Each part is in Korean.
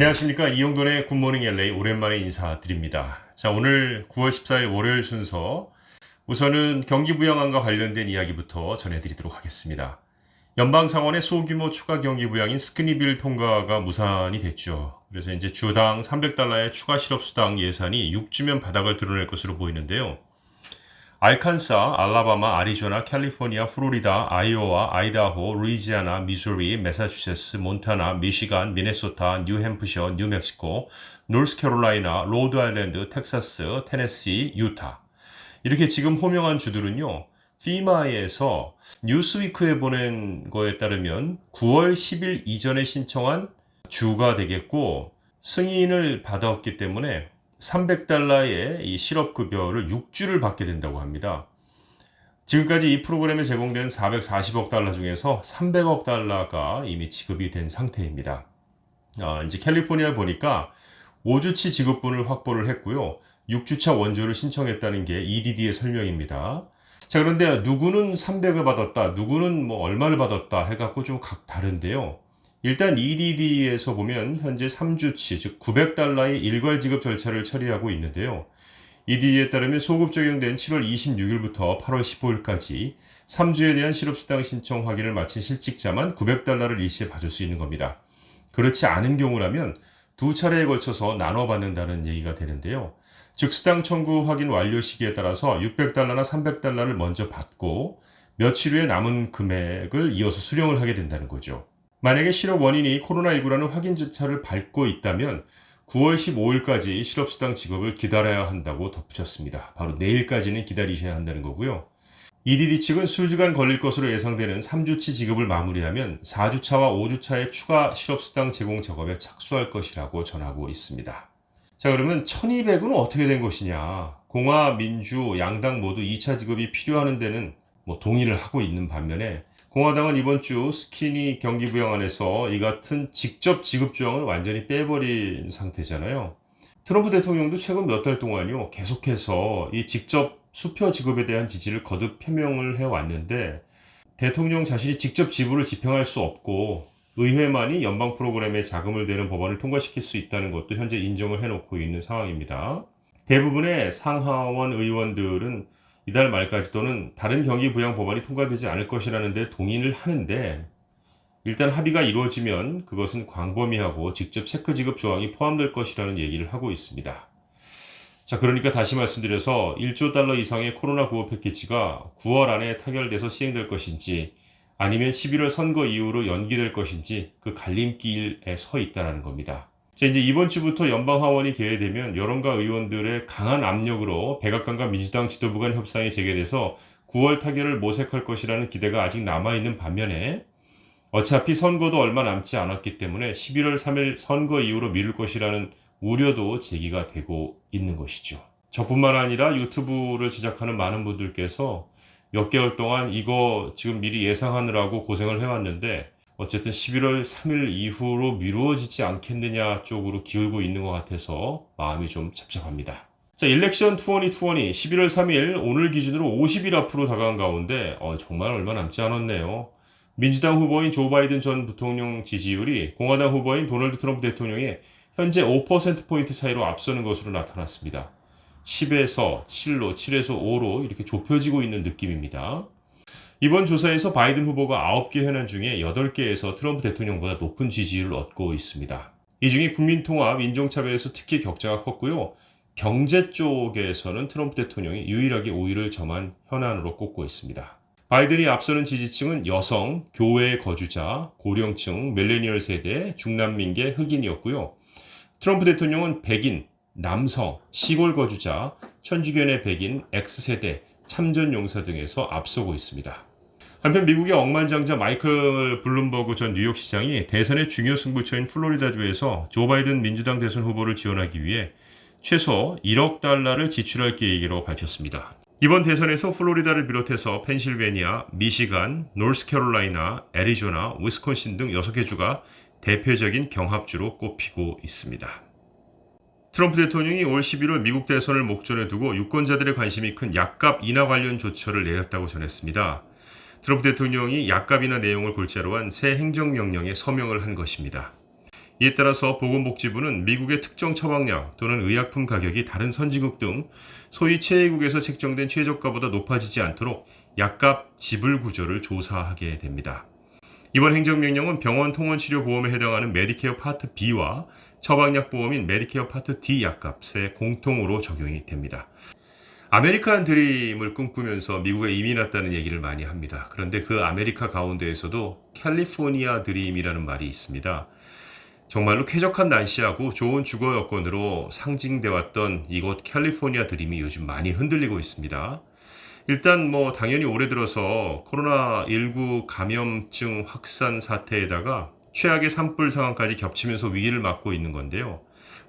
안녕하십니까 이용돈의 굿모닝 LA 오랜만에 인사드립니다. 자 오늘 9월 14일 월요일 순서 우선은 경기 부양안과 관련된 이야기부터 전해드리도록 하겠습니다. 연방 상원의 소규모 추가 경기 부양인 스크니빌 통과가 무산이 됐죠. 그래서 이제 주당 300달러의 추가 실업수당 예산이 6주면 바닥을 드러낼 것으로 보이는데요. 알칸사, 알라바마, 아리조나, 캘리포니아, 플로리다, 아이오와, 아이다호, 루이지아나, 미주리, 매사추세츠, 몬타나, 미시간, 미네소타, 뉴햄프셔, 뉴멕시코, 노스캐롤라이나, 로드아일랜드, 텍사스, 테네시, 유타. 이렇게 지금 호명한 주들은요. 피마에서 뉴스위크에 보낸 거에 따르면 9월 10일 이전에 신청한 주가 되겠고 승인을 받았기 때문에 300달러의 이 실업급여를 6주를 받게 된다고 합니다. 지금까지 이 프로그램에 제공된 440억 달러 중에서 300억 달러가 이미 지급이 된 상태입니다. 아, 이제 캘리포니아 보니까 5주치 지급분을 확보를 했고요. 6주차 원조를 신청했다는 게 EDD의 설명입니다. 자, 그런데 누구는 300을 받았다, 누구는 뭐 얼마를 받았다 해갖고 좀 각 다른데요. 일단 EDD에서 보면 현재 3주치, 즉 900달러의 일괄 지급 절차를 처리하고 있는데요. EDD에 따르면 소급 적용된 7월 26일부터 8월 15일까지 3주에 대한 실업수당 신청 확인을 마친 실직자만 900달러를 일시에 받을 수 있는 겁니다. 그렇지 않은 경우라면 두 차례에 걸쳐서 나눠 받는다는 얘기가 되는데요. 즉 수당 청구 확인 완료 시기에 따라서 600달러나 300달러를 먼저 받고 며칠 후에 남은 금액을 이어서 수령을 하게 된다는 거죠. 만약에 실업 원인이 코로나19라는 확인 절차를 밟고 있다면 9월 15일까지 실업수당 지급을 기다려야 한다고 덧붙였습니다. 바로 내일까지는 기다리셔야 한다는 거고요. EDD 측은 수주간 걸릴 것으로 예상되는 3주치 지급을 마무리하면 4주차와 5주차의 추가 실업수당 제공 작업에 착수할 것이라고 전하고 있습니다. 자, 그러면 1200은 어떻게 된 것이냐? 공화, 민주, 양당 모두 2차 지급이 필요하는 데는 뭐 동의를 하고 있는 반면에 공화당은 이번 주 스키니 경기 부양안에서 이 같은 직접 지급 조항을 완전히 빼버린 상태잖아요. 트럼프 대통령도 최근 몇 달 동안요 계속해서 이 직접 수표 지급에 대한 지지를 거듭 표명을 해왔는데 대통령 자신이 직접 지불을 집행할 수 없고 의회만이 연방 프로그램에 자금을 대는 법안을 통과시킬 수 있다는 것도 현재 인정을 해놓고 있는 상황입니다. 대부분의 상하원 의원들은 이달 말까지 또는 다른 경기 부양 법안이 통과되지 않을 것이라는 데 동의를 하는데 일단 합의가 이루어지면 그것은 광범위하고 직접 체크 지급 조항이 포함될 것이라는 얘기를 하고 있습니다. 자, 그러니까 다시 말씀드려서 1조 달러 이상의 코로나 구호 패키지가 9월 안에 타결돼서 시행될 것인지 아니면 11월 선거 이후로 연기될 것인지 그 갈림길에 서 있다는 겁니다. 자, 이제 이번 주부터 연방 하원이 개회되면 여론가 의원들의 강한 압력으로 백악관과 민주당 지도부 간 협상이 재개돼서 9월 타결을 모색할 것이라는 기대가 아직 남아있는 반면에 어차피 선거도 얼마 남지 않았기 때문에 11월 3일 선거 이후로 미룰 것이라는 우려도 제기가 되고 있는 것이죠. 저뿐만 아니라 유튜브를 제작하는 많은 분들께서 몇 개월 동안 이거 지금 미리 예상하느라고 고생을 해왔는데 어쨌든 11월 3일 이후로 미루어지지 않겠느냐 쪽으로 기울고 있는 것 같아서 마음이 좀 착잡합니다. 자, 일렉션 2020 11월 3일 오늘 기준으로 50일 앞으로 다가간 가운데 어, 정말 얼마 남지 않았네요. 민주당 후보인 조 바이든 전 부통령 지지율이 공화당 후보인 도널드 트럼프 대통령의 현재 5%포인트 차이로 앞서는 것으로 나타났습니다. 10에서 7로, 7에서 5로 이렇게 좁혀지고 있는 느낌입니다. 이번 조사에서 바이든 후보가 9개 현안 중에 8개에서 트럼프 대통령보다 높은 지지율을 얻고 있습니다. 이 중에 국민통합, 인종차별에서 특히 격차가 컸고요. 경제 쪽에서는 트럼프 대통령이 유일하게 5위를 점한 현안으로 꼽고 있습니다. 바이든이 앞서는 지지층은 여성, 교외 거주자, 고령층, 밀레니얼 세대, 중남민계, 흑인이었고요. 트럼프 대통령은 백인, 남성, 시골 거주자, 천주교의 백인, X세대, 참전 용사 등에서 앞서고 있습니다. 한편 미국의 억만장자 마이클 블룸버그 전 뉴욕 시장이 대선의 중요 승부처인 플로리다주에서 조 바이든 민주당 대선 후보를 지원하기 위해 최소 1억 달러를 지출할 계획이라고 밝혔습니다. 이번 대선에서 플로리다를 비롯해서 펜실베니아, 미시간, 노스캐롤라이나, 애리조나, 위스콘신 등 6개 주가 대표적인 경합주로 꼽히고 있습니다. 트럼프 대통령이 올 11월 미국 대선을 목전에 두고 유권자들의 관심이 큰 약값 인하 관련 조처를 내렸다고 전했습니다. 트럼프 대통령이 약값 인하 내용을 골자로 한 새 행정명령에 서명을 한 것입니다. 이에 따라서 보건복지부는 미국의 특정 처방약 또는 의약품 가격이 다른 선진국 등 소위 최애국에서 책정된 최저가보다 높아지지 않도록 약값 지불 구조를 조사하게 됩니다. 이번 행정명령은 병원 통원치료 보험에 해당하는 메디케어 파트 B와 처방약 보험인 메디케어 파트 D 약값에 공통으로 적용이 됩니다. 아메리칸 드림을 꿈꾸면서 미국에 이민 왔다는 얘기를 많이 합니다. 그런데 그 아메리카 가운데에서도 캘리포니아 드림이라는 말이 있습니다. 정말로 쾌적한 날씨하고 좋은 주거 여건으로 상징돼 왔던 이곳 캘리포니아 드림이 요즘 많이 흔들리고 있습니다. 일단 뭐 당연히 올해 들어서 코로나19 감염증 확산 사태에다가 최악의 산불 상황까지 겹치면서 위기를 맞고 있는 건데요.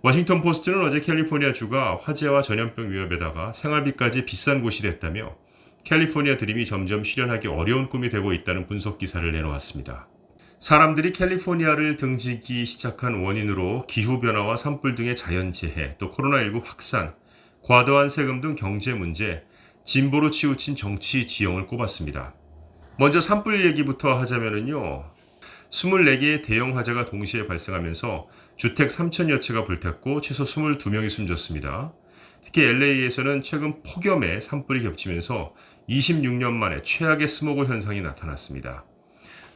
워싱턴 포스트는 어제 캘리포니아 주가 화재와 전염병 위협에다가 생활비까지 비싼 곳이 됐다며 캘리포니아 드림이 점점 실현하기 어려운 꿈이 되고 있다는 분석 기사를 내놓았습니다. 사람들이 캘리포니아를 등지기 시작한 원인으로 기후변화와 산불 등의 자연재해, 또 코로나19 확산, 과도한 세금 등 경제 문제, 진보로 치우친 정치 지형을 꼽았습니다. 먼저 산불 얘기부터 하자면요. 24개의 대형 화재가 동시에 발생하면서 주택 3천여 채가 불탔고 최소 22명이 숨졌습니다. 특히 LA에서는 최근 폭염에 산불이 겹치면서 26년 만에 최악의 스모그 현상이 나타났습니다.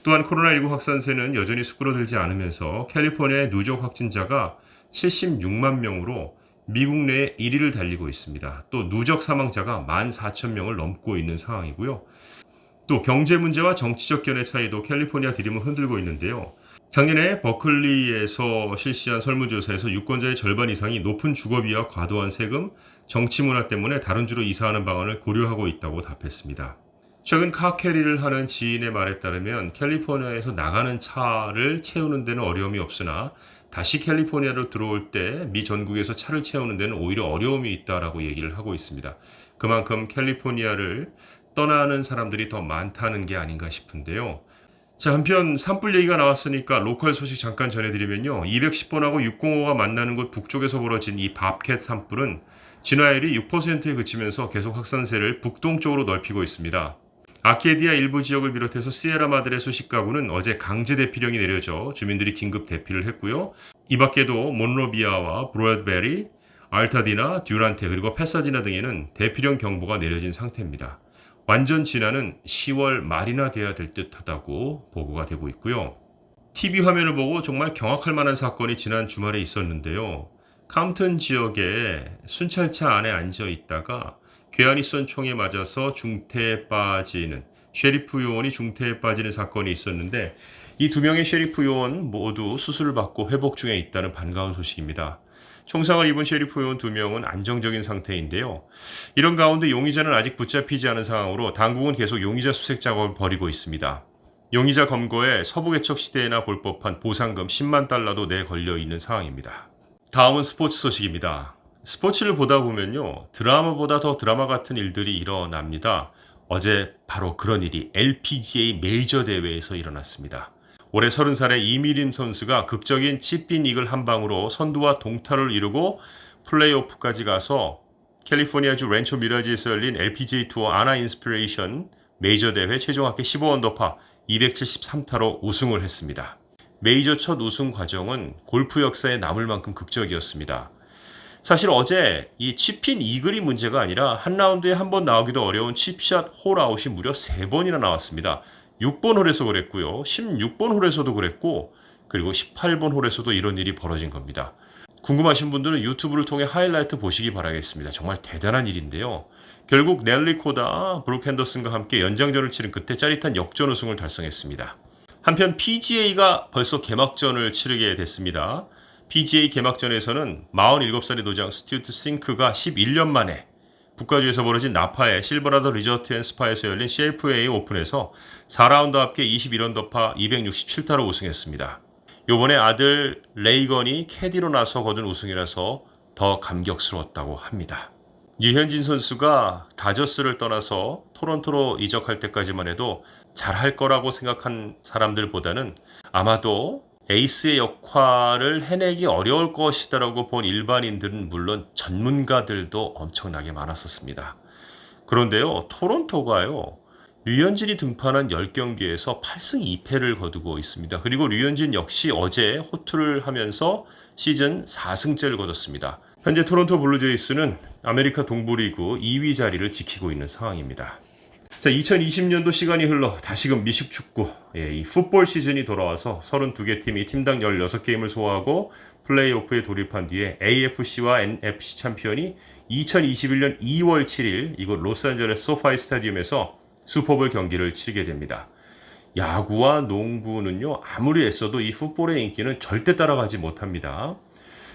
또한 코로나19 확산세는 여전히 수그러들지 않으면서 캘리포니아의 누적 확진자가 76만 명으로 미국 내에 1위를 달리고 있습니다. 또 누적 사망자가 14,000명을 넘고 있는 상황이고요. 또 경제 문제와 정치적 견해 차이도 캘리포니아 드림을 흔들고 있는데요. 작년에 버클리에서 실시한 설문조사에서 유권자의 절반 이상이 높은 주거비와 과도한 세금, 정치 문화 때문에 다른 주로 이사하는 방안을 고려하고 있다고 답했습니다. 최근 카캐리를 하는 지인의 말에 따르면 캘리포니아에서 나가는 차를 채우는 데는 어려움이 없으나 다시 캘리포니아로 들어올 때 미 전국에서 차를 채우는 데는 오히려 어려움이 있다라고 얘기를 하고 있습니다. 그만큼 캘리포니아를 떠나는 사람들이 더 많다는 게 아닌가 싶은데요. 자, 한편 산불 얘기가 나왔으니까 로컬 소식 잠깐 전해드리면요. 210번하고 605가 만나는 곳 북쪽에서 벌어진 이 밥캣 산불은 진화율이 6%에 그치면서 계속 확산세를 북동쪽으로 넓히고 있습니다. 아케디아 일부 지역을 비롯해서 시에라 마들의 수십 가구는 어제 강제 대피령이 내려져 주민들이 긴급 대피를 했고요. 이 밖에도 몬로비아와 브로드베리, 알타디나, 듀란테 그리고 페사디나 등에는 대피령 경보가 내려진 상태입니다. 완전 진화는 10월 말이나 돼야 될 듯하다고 보고가 되고 있고요. TV 화면을 보고 정말 경악할 만한 사건이 지난 주말에 있었는데요. 카운튼 지역에 순찰차 안에 앉아 있다가 괴한이 쏜 총에 맞아서 중태에 빠지는 셰리프 요원이 중태에 빠지는 사건이 있었는데 이 두 명의 셰리프 요원 모두 수술을 받고 회복 중에 있다는 반가운 소식입니다. 총상을 입은 셰리프 요원 두 명은 안정적인 상태인데요. 이런 가운데 용의자는 아직 붙잡히지 않은 상황으로 당국은 계속 용의자 수색 작업을 벌이고 있습니다. 용의자 검거에 서부개척 시대에나 볼 법한 보상금 10만 달러도 내 걸려 있는 상황입니다. 다음은 스포츠 소식입니다. 스포츠를 보다 보면요. 드라마보다 더 드라마 같은 일들이 일어납니다. 어제 바로 그런 일이 LPGA 메이저 대회에서 일어났습니다. 올해 30살의 이미림 선수가 극적인 칩빈 이글 한 방으로 선두와 동타를 이루고 플레이오프까지 가서 캘리포니아주 렌초 미라지에서 열린 LPGA 투어 아나 인스피레이션 메이저 대회 최종 합계 15언더파 273타로 우승을 했습니다. 메이저 첫 우승 과정은 골프 역사에 남을 만큼 극적이었습니다. 사실 어제 이 칩핀 이글이 문제가 아니라 한 라운드에 한 번 나오기도 어려운 칩샷 홀아웃이 무려 3번이나 나왔습니다. 6번 홀에서 그랬고요. 16번 홀에서도 그랬고 그리고 18번 홀에서도 이런 일이 벌어진 겁니다. 궁금하신 분들은 유튜브를 통해 하이라이트 보시기 바라겠습니다. 정말 대단한 일인데요. 결국 넬리 코다 브룩 핸더슨과 함께 연장전을 치른 끝에 짜릿한 역전 우승을 달성했습니다. 한편 PGA가 벌써 개막전을 치르게 됐습니다. PGA 개막전에서는 47살의 노장 스튜트 싱크가 11년 만에 북가주에서 벌어진 나파의 실버라더 리저트 앤 스파에서 열린 CFA 오픈에서 4라운드 합계 21언더파 267타로 우승했습니다. 요번에 아들 레이건이 캐디로 나서 거둔 우승이라서 더 감격스러웠다고 합니다. 유현진 선수가 다저스를 떠나서 토론토로 이적할 때까지만 해도 잘할 거라고 생각한 사람들보다는 아마도 에이스의 역할을 해내기 어려울 것이다라고 본 일반인들은 물론 전문가들도 엄청나게 많았었습니다. 그런데요, 토론토가요, 류현진이 등판한 10경기에서 8승 2패를 거두고 있습니다. 그리고 류현진 역시 어제 호투를 하면서 시즌 4승째를 거뒀습니다. 현재 토론토 블루제이스는 아메리카 동부리그 2위 자리를 지키고 있는 상황입니다. 자, 2020년도 시간이 흘러 다시금 미식 축구, 예, 이 풋볼 시즌이 돌아와서 32개 팀이 팀당 16게임을 소화하고 플레이오프에 돌입한 뒤에 AFC와 NFC 챔피언이 2021년 2월 7일 이곳 로스앤젤레스 소파이 스타디움에서 슈퍼볼 경기를 치르게 됩니다. 야구와 농구는요, 아무리 애써도 이 풋볼의 인기는 절대 따라가지 못합니다.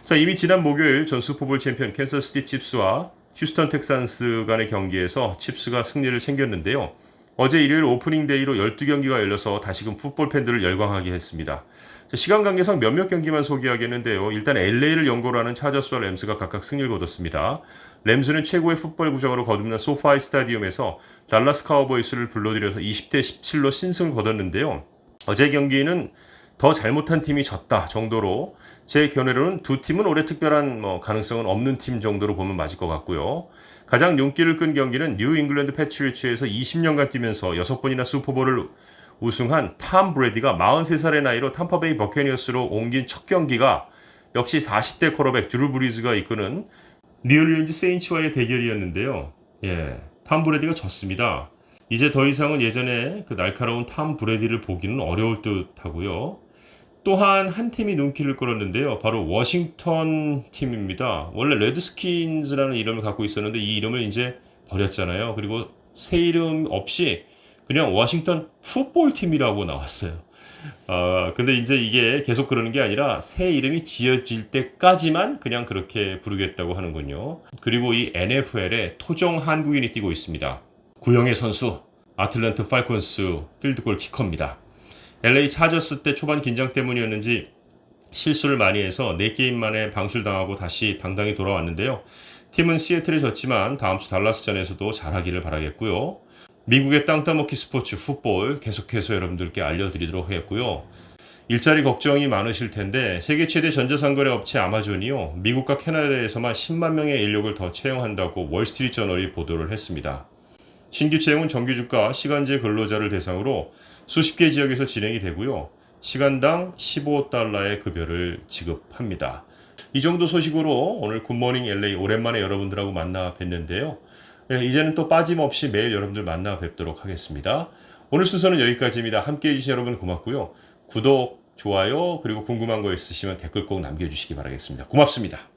자, 이미 지난 목요일 전 슈퍼볼 챔피언 캔서스시티 칩스와 휴스턴 텍산스 간의 경기에서 칩스가 승리를 챙겼는데요. 어제 일요일 오프닝 데이로 12경기가 열려서 다시금 풋볼 팬들을 열광하게 했습니다. 자, 시간 관계상 몇몇 경기만 소개하겠는데요. 일단 LA를 연고로 하는 차저스와 램스가 각각 승리를 거뒀습니다. 램스는 최고의 풋볼 구장으로 거듭난 소파이 스타디움에서 달라스 카우보이스를 불러들여서 20대 17로 신승을 거뒀는데요. 어제 경기는 더 잘못한 팀이 졌다 정도로 제 견해로는 두 팀은 올해 특별한 뭐 가능성은 없는 팀 정도로 보면 맞을 것 같고요. 가장 눈길을 끈 경기는 뉴 잉글랜드 패트리츠에서 20년간 뛰면서 6번이나 슈퍼볼을 우승한 탐 브레디가 43살의 나이로 탐파베이 버캐니어스로 옮긴 첫 경기가 역시 40대 쿼터백 드루 브리즈가 이끄는 뉴올리언즈 세인츠와의 대결이었는데요. 예, 탐 브레디가 졌습니다. 이제 더 이상은 예전에 그 날카로운 탐 브레디를 보기는 어려울 듯 하고요. 또한 한 팀이 눈길을 끌었는데요. 바로 워싱턴 팀입니다. 원래 레드스킨즈라는 이름을 갖고 있었는데 이 이름을 이제 버렸잖아요. 그리고 새 이름 없이 그냥 워싱턴 풋볼 팀이라고 나왔어요. 아, 근데 이제 이게 계속 그러는 게 아니라 새 이름이 지어질 때까지만 그냥 그렇게 부르겠다고 하는군요. 그리고 이 NFL에 토종 한국인이 뛰고 있습니다. 구영의 선수, 아틀란트 팔콘스 필드골 키커입니다. LA 차저스 때 초반 긴장 때문이었는지 실수를 많이 해서 4게임 만에 방출당하고 다시 당당히 돌아왔는데요. 팀은 시애틀에 졌지만 다음 주 달라스전에서도 잘하기를 바라겠고요. 미국의 땅 따먹기 스포츠 풋볼 계속해서 여러분들께 알려드리도록 하겠고요. 일자리 걱정이 많으실 텐데 세계 최대 전자상거래 업체 아마존이요. 미국과 캐나다에서만 10만 명의 인력을 더 채용한다고 월스트리트 저널이 보도를 했습니다. 신규 채용은 정규주가 시간제 근로자를 대상으로 수십 개 지역에서 진행이 되고요. 시간당 15달러의 급여를 지급합니다. 이 정도 소식으로 오늘 굿모닝 LA 오랜만에 여러분들하고 만나 뵀는데요. 네, 이제는 또 빠짐없이 매일 여러분들 만나 뵙도록 하겠습니다. 오늘 순서는 여기까지입니다. 함께 해주신 여러분 고맙고요. 구독, 좋아요, 그리고 궁금한 거 있으시면 댓글 꼭 남겨주시기 바라겠습니다. 고맙습니다.